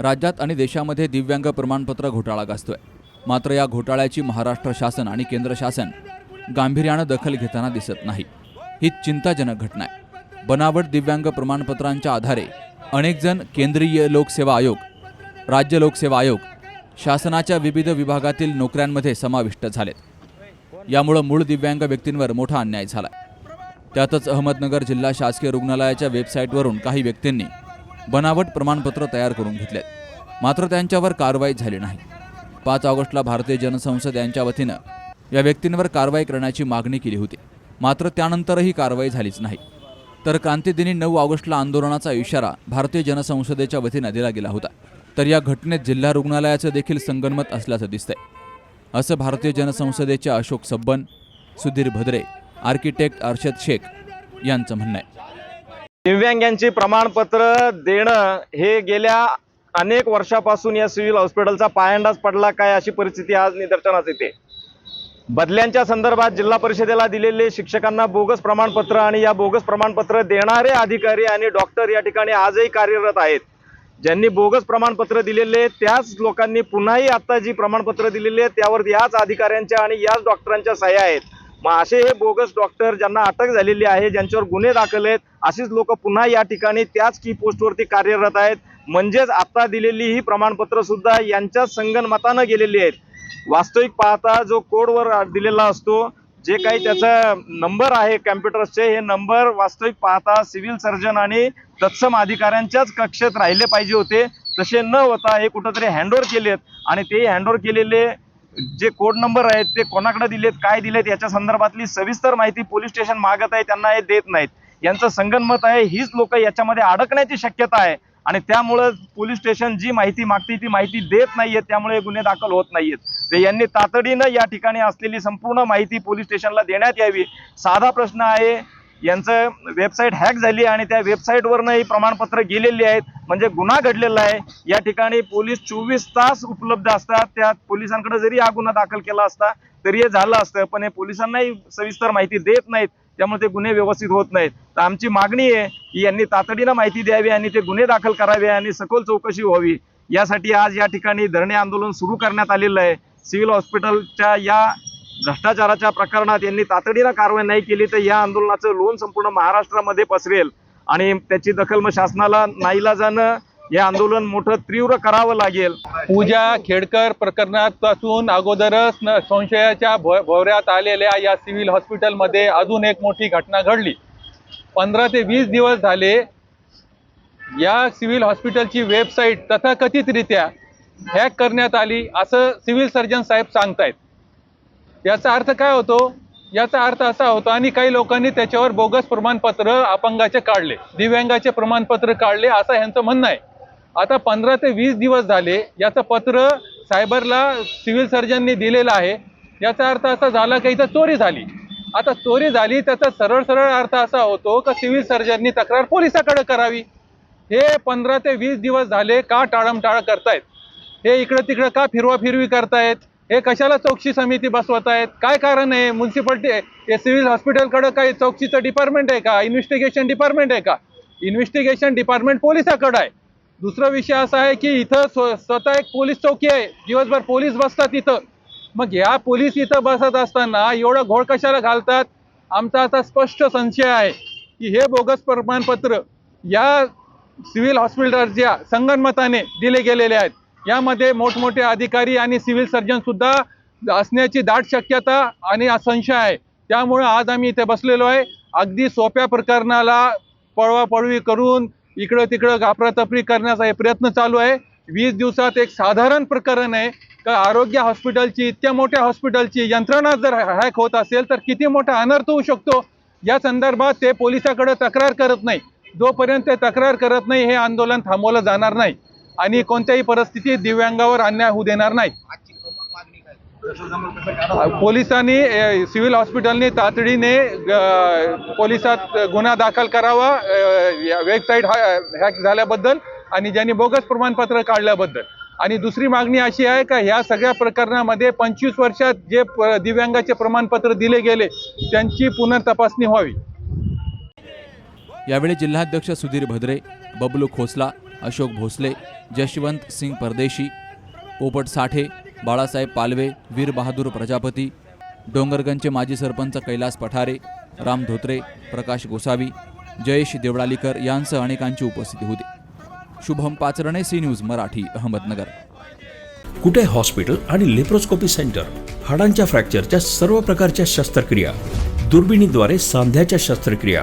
राज्यात आणि देशामध्ये दिव्यांग प्रमाणपत्र घोटाळा गाजतोय. मात्र या घोटाळ्याची महाराष्ट्र शासन आणि केंद्र शासन गांभीर्यानं दखल घेताना दिसत नाही. ही चिंताजनक घटना आहे. बनावट दिव्यांग प्रमाणपत्रांच्या आधारे अनेक जण केंद्रीय लोकसेवा आयोग राज्य लोकसेवा आयोग शासनाच्या विविध विभागातील नोकऱ्यांमध्ये समाविष्ट झालेत. यामुळं मूळ दिव्यांग व्यक्तींवर मोठा अन्याय झाला त्यातच अहमदनगर जिल्हा शासकीय रुग्णालयाच्या वेबसाईटवरून काही व्यक्तींनी बनावट प्रमाणपत्र तयार करून घेतलेत. मात्र त्यांच्यावर कारवाई झाली नाही. पाच ऑगस्टला भारतीय जनसंसद यांच्या वतीनं या व्यक्तींवर कारवाई करण्याची मागणी केली होती. मात्र त्यानंतरही कारवाई झालीच नाही. तर क्रांतीदिनी नऊ ऑगस्टला आंदोलनाचा इशारा भारतीय जनसंसदेच्या वतीनं दिला गेला होता. तर या घटनेत जिल्हा रुग्णालयाचं देखील संगनमत असल्याचं दिसतंय. असं भारतीय जनसंसदेचे अशोक सब्बन सुधीर भद्रे आर्किटेक्ट अर्षद शेख यांचं म्हणणं आहे. दिव्यांगांची प्रमाणपत्र देणं हे गेल्या अनेक वर्षापासून या सिव्हिल हॉस्पिटलचा पायंडाच पडला काय अशी परिस्थिती आज निदर्शनास येते. बदल्यांच्या संदर्भात जिल्हा परिषदेला दिलेले शिक्षकांना बोगस प्रमाणपत्र आणि या बोगस प्रमाणपत्र देणारे अधिकारी आणि डॉक्टर या ठिकाणी आजही कार्यरत आहेत. ज्यांनी बोगस प्रमाणपत्र दिलेले त्याच लोकांनी पुन्हाही आता जी प्रमाणपत्र दिलेली आहेत त्यावर याच अधिकाऱ्यांच्या आणि याच डॉक्टरांच्या सह्या आहेत. मग असे हे बोगस डॉक्टर ज्यांना अटक झालेली आहे ज्यांच्यावर गुन्हे दाखल आहेत अशीच लोक पुन्हा या ठिकाणी त्याच की पोस्टवरती कार्यरत आहेत. म्हणजेच आता दिलेली ही प्रमाणपत्र सुद्धा यांच्याच संगनमतानं गेलेली आहेत. वास्तविक पाहता जो कोडवर दिलेला असतो जे काही त्याचा नंबर आहे कॅम्प्युटर्सचे हे नंबर वास्तविक पाहता सिव्हिल सर्जन आणि तत्सम अधिकाऱ्यांच्याच कक्षेत राहिले पाहिजे होते. तसे न होता हे कुठंतरी हँडओव्हर केलेत आणि ते हँडओव्हर केलेले जे कोड नंबर आहेत ते कोणाकडे दिलेत काय दिलेत याच्या संदर्भातली सविस्तर माहिती पोलीस स्टेशन मागत आहे त्यांना हे देत नाहीत. यांचं संगनमत आहे हीच लोक याच्यामध्ये अडकण्याची शक्यता आहे. आणि त्यामुळं पोलीस स्टेशन जी माहिती मागते ती माहिती देत नाहीये त्यामुळे हे गुन्हे दाखल होत नाहीयेत. तर यांनी तातडीनं या ठिकाणी असलेली संपूर्ण माहिती पोलीस स्टेशनला देण्यात यावी. साधा प्रश्न आहे यांचं वेबसाईट हॅक झाली आणि त्या वेबसाईटवरनं ही प्रमाणपत्र गेलेली आहेत. म्हणजे गुन्हा घडलेला आहे. या ठिकाणी पोलीस चोवीस तास उपलब्ध असतात. त्या पोलिसांकडे जरी हा गुन्हा दाखल केला असता तरी हे झालं असतं. पण हे पोलिसांनाही सविस्तर माहिती देत नाहीत. त्यामुळे ते गुन्हे व्यवस्थित होत नाहीत. तर आमची मागणी आहे की यांनी तातडीनं माहिती द्यावी आणि ते गुन्हे दाखल करावे आणि सखोल चौकशी व्हावी. यासाठी आज या ठिकाणी धरणे आंदोलन सुरू करण्यात आलेलं आहे. सिव्हिल हॉस्पिटलच्या या भ्रष्टाचाराच्या प्रकरणात यांनी तातडीनं कारवाई नाही केली तर या आंदोलनाचं लोन संपूर्ण महाराष्ट्रामध्ये पसरेल. आणि त्याची दखल मग शासनाला नाईलाजानं हे आंदोलन मोठं तीव्र करावं लागेल. पूजा खेडकर प्रकरणापासून अगोदरच संशयाच्या भो भोवऱ्यात आलेल्या या सिव्हिल हॉस्पिटलमध्ये अजून एक मोठी घटना घडली. पंधरा ते वीस दिवस झाले या सिव्हिल हॉस्पिटलची वेबसाईट तथाकथितरित्या हॅक करण्यात आली असं सिव्हिल सर्जन साहेब सांगतायत. याचा अर्थ काय होतो? याचा अर्थ असा होतो आणि काही लोकांनी त्याच्यावर बोगस प्रमाणपत्र अपंगाचे काढले दिव्यांगाचे प्रमाणपत्र काढले असं यांचं म्हणणं आहे. आता पंधरा ते वीस दिवस झाले याचं पत्र सायबरला सिव्हिल सर्जननी दिलेलं आहे. याचा अर्थ असा झाला की इथं चोरी झाली. आता चोरी झाली त्याचा सरळ सरळ अर्थ असा होतो का सिव्हिल सर्जननी तक्रार पोलिसाकडे करावी? हे पंधरा ते वीस दिवस झाले का टाळमटाळ करतायत? हे इकडं तिकडं का फिरवा फिरवी करतायत? हे कशाला चौकशी समिती बसवत आहेत काय कारण आहे? म्युन्सिपाल्टी हे सिव्हिल हॉस्पिटलकडं काही चौकशीचं डिपार्टमेंट आहे का? इन्व्हेस्टिगेशन डिपार्टमेंट आहे का? इन्व्हेस्टिगेशन डिपार्टमेंट पोलिसाकडं आहे. दुसरा विषय असा आहे की इथं स्व स्वतः एक पोलीस चौकी आहे. दिवसभर पोलीस बसतात इथं. मग ह्या पोलीस इथं बसत असताना एवढं घोळ कशाला घालतात? आमचा आता स्पष्ट संशय आहे की हे बोगस प्रमाणपत्र या सिव्हिल हॉस्पिटलच्या संगणमताने दिले गेलेले आहेत. यामध्ये मोठमोठे अधिकारी आणि सिव्हिल सर्जन सुद्धा असण्याची दाट शक्यता आणि संशय आहे. त्यामुळे आज आम्ही इथे बसलेलो आहे. अगदी सोप्या प्रकरणाला पळवापळवी करून इकडं तिकडं गापरातपरी करण्याचा हे प्रयत्न चालू आहे. वीस दिवसात एक साधारण प्रकरण आहे. का आरोग्य हॉस्पिटलची इतक्या मोठ्या हॉस्पिटलची यंत्रणा जर हॅक होत असेल तर किती मोठा अनर्थ होऊ शकतो? या संदर्भात ते पोलिसाकडे तक्रार करत नाही. जोपर्यंत ते तक्रार करत नाही हे आंदोलन थांबवलं जाणार नाही. आणि कोणत्याही परिस्थितीत दिव्यांगावर अन्याय होऊ देणार नाही. पोलिसांनी सिव्हिल हॉस्पिटलने तातडीने पोलिसात गुन्हा दाखल करावा वेबसाईट हॅक झाल्याबद्दल आणि ज्यांनी बोगस प्रमाणपत्र काढल्याबद्दल. आणि दुसरी मागणी अशी आहे का ह्या सगळ्या प्रकरणामध्ये पंचवीस वर्षात जे दिव्यांगाचे प्रमाणपत्र दिले गेले त्यांची पुनर्तपासणी व्हावी. यावेळी जिल्हाध्यक्ष सुधीर भद्रे बबलू खोसला अशोक भोसले जशवंत सिंग परदेशी पोपट साठे बाळासाहेब पालवे वीर बहादूर प्रजापती डोंगरगंजचे माजी सरपंच कैलास पठारे राम धोत्रे प्रकाश गोसावी जयेश देवळालीकर यांसह अनेकांची उपस्थिती होती. Shubham Pacharne C news Marathi Ahmednagar. Kute hospital आणि लेप्रोस्कोपी सेंटर? हाडांच्या फ्रॅक्चरच्या सर्व प्रकारच्या शस्त्रक्रिया दुर्बिणीद्वारे सांध्याच्या शस्त्रक्रिया